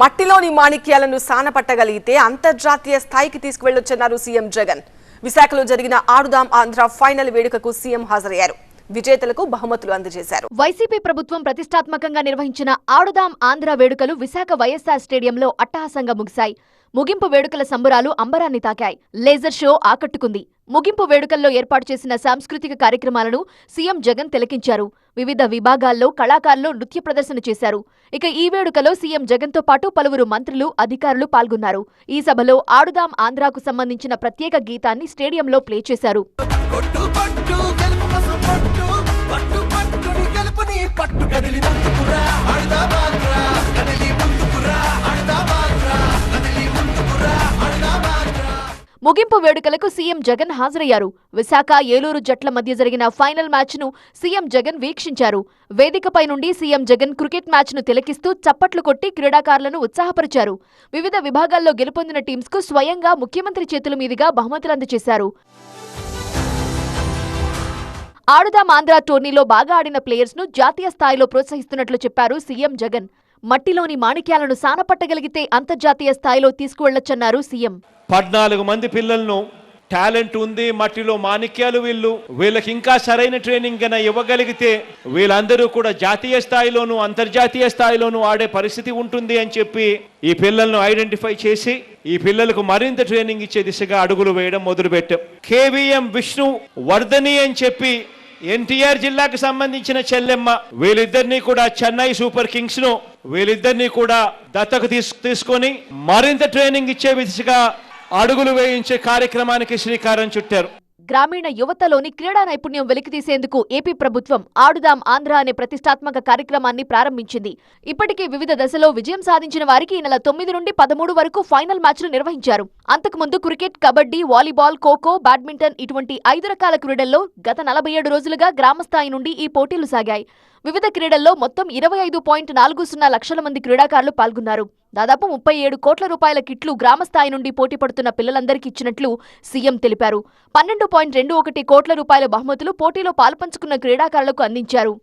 మట్టిలోని మాణిక్యాలను సానపట్టగలిగితే అంతర్జాతీయ స్థాయికి తీసుకువెళ్ళొచ్చన్నారు సీఎం జగన్. విశాఖలో జరిగిన ఆడుదాం ఆంధ్ర ఫైనల్ వేడుకకు సీఎం హాజరయ్యారు. విజేతలకు బహుమతులు అందజేశారు. వైసీపీ ప్రభుత్వం ప్రతిష్టాత్మకంగా నిర్వహించిన ఆడుదాం ఆంధ్ర వేడుకలు విశాఖ వైఎస్ఆర్ స్టేడియంలో అట్టహాసంగా ముగిశాయి. ముగింపు వేడుకల సంబరాలు అంబరాన్ని తాకాయి. లేజర్ షో ఆకట్టుకుంది. ముగింపు వేడుకల్లో ఏర్పాటు చేసిన సాంస్కృతిక కార్యక్రమాలను సీఎం జగన్ తిలకించారు. వివిధ విభాగాల్లో కళాకారులు నృత్య ప్రదర్శన చేశారు. ఇక ఈ వేడుకలో సీఎం జగన్తో పాటు పలువురు మంత్రులు అధికారులు పాల్గొన్నారు. ఈ సభలో ఆడుదాం ఆంధ్రాకు సంబంధించిన ప్రత్యేక గీతాన్ని స్టేడియంలో ప్లే చేశారు. ముగింపు వేడుకలకు సీఎం జగన్ హాజరయ్యారు. విశాఖ ఏలూరు జట్ల మధ్య జరిగిన ఫైనల్ మ్యాచ్ను సీఎం జగన్ వీక్షించారు. వేదికపై నుండి సీఎం జగన్ క్రికెట్ మ్యాచ్ను తిలకిస్తూ చప్పట్లు కొట్టి క్రీడాకారులను ఉత్సాహపరిచారు. వివిధ విభాగాల్లో గెలుపొందిన టీమ్స్కు స్వయంగా ముఖ్యమంత్రి చేతుల మీదుగా బహుమతులు అందజేశారు. ఆడుదాం ఆంధ్ర టోర్నీలో బాగా ఆడిన ప్లేయర్స్ను జాతీయ స్థాయిలో ప్రోత్సహిస్తున్నట్లు చెప్పారు సీఎం జగన్. మట్టిలోని మాణిక్యాలను సానపట్టగలిగితే అంతర్జాతీయ స్థాయిలో తీసుకువెళ్ళొచ్చన్నారు సీఎం. పద్నాలుగు మంది పిల్లలను టాలెంట్ ఉంది మట్టిలో మాణిక్యాలు వీళ్ళు. వీళ్ళకి ఇంకా సరైన ట్రైనింగ్ కన్నా ఇవ్వగలిగితే వీళ్ళందరూ కూడా జాతీయ స్థాయిలోను అంతర్జాతీయ స్థాయిలోను ఆడే పరిస్థితి ఉంటుంది అని చెప్పి ఈ పిల్లలను ఐడెంటిఫై చేసి ఈ పిల్లలకు మరింత ట్రైనింగ్ ఇచ్చే దిశగా అడుగులు వేయడం మొదలుపెట్టాం. కేవీఎం విష్ణు వర్ధని అని చెప్పి ఎన్టీఆర్ జిల్లాకు సంబంధించిన చెల్లెమ్మ. వీళ్ళిద్దరినీ కూడా చెన్నై సూపర్ కింగ్స్ను వీళ్ళిద్దరినీ కూడా దత్తకు తీసుకొని మరింత ట్రైనింగ్ ఇచ్చే దిశగా అడుగులు వేయించే కార్యక్రమానికి శ్రీకారం చుట్టారు. గ్రామీణ యువతలోని క్రీడా నైపుణ్యం వెలికితీసేందుకు ఏపీ ప్రభుత్వం ఆడుదాం ఆంధ్ర అనే ప్రతిష్టాత్మక కార్యక్రమాన్ని ప్రారంభించింది. ఇప్పటికే వివిధ దశలో విజయం సాధించిన వారికి ఈ నెల తొమ్మిది నుండి పదమూడు వరకు ఫైనల్ మ్యాచ్లు నిర్వహించారు. అంతకుముందు cricket kabaddi volleyball kho kho badminton ఇటువంటి ఐదు రకాల క్రీడల్లో గత నలభై ఏడు రోజులుగా గ్రామ స్థాయి నుండి ఈ పోటీలు సాగాయి. వివిధ క్రీడల్లో మొత్తం ఇరవై ఐదు పాయింట్ నాలుగు సున్నా లక్షల మంది క్రీడాకారులు పాల్గొన్నారు. దాదాపు ముప్పై ఏడు కోట్ల రూపాయల కిట్లు గ్రామ స్థాయి నుండి పోటీ పడుతున్న పిల్లలందరికీ ఇచ్చినట్లు సీఎం తెలిపారు. పన్నెండు పాయింట్ రెండు ఒకటి కోట్ల రూపాయల బహుమతులు పోటీలో పాల్పంచుకున్న క్రీడాకారులకు అందించారు.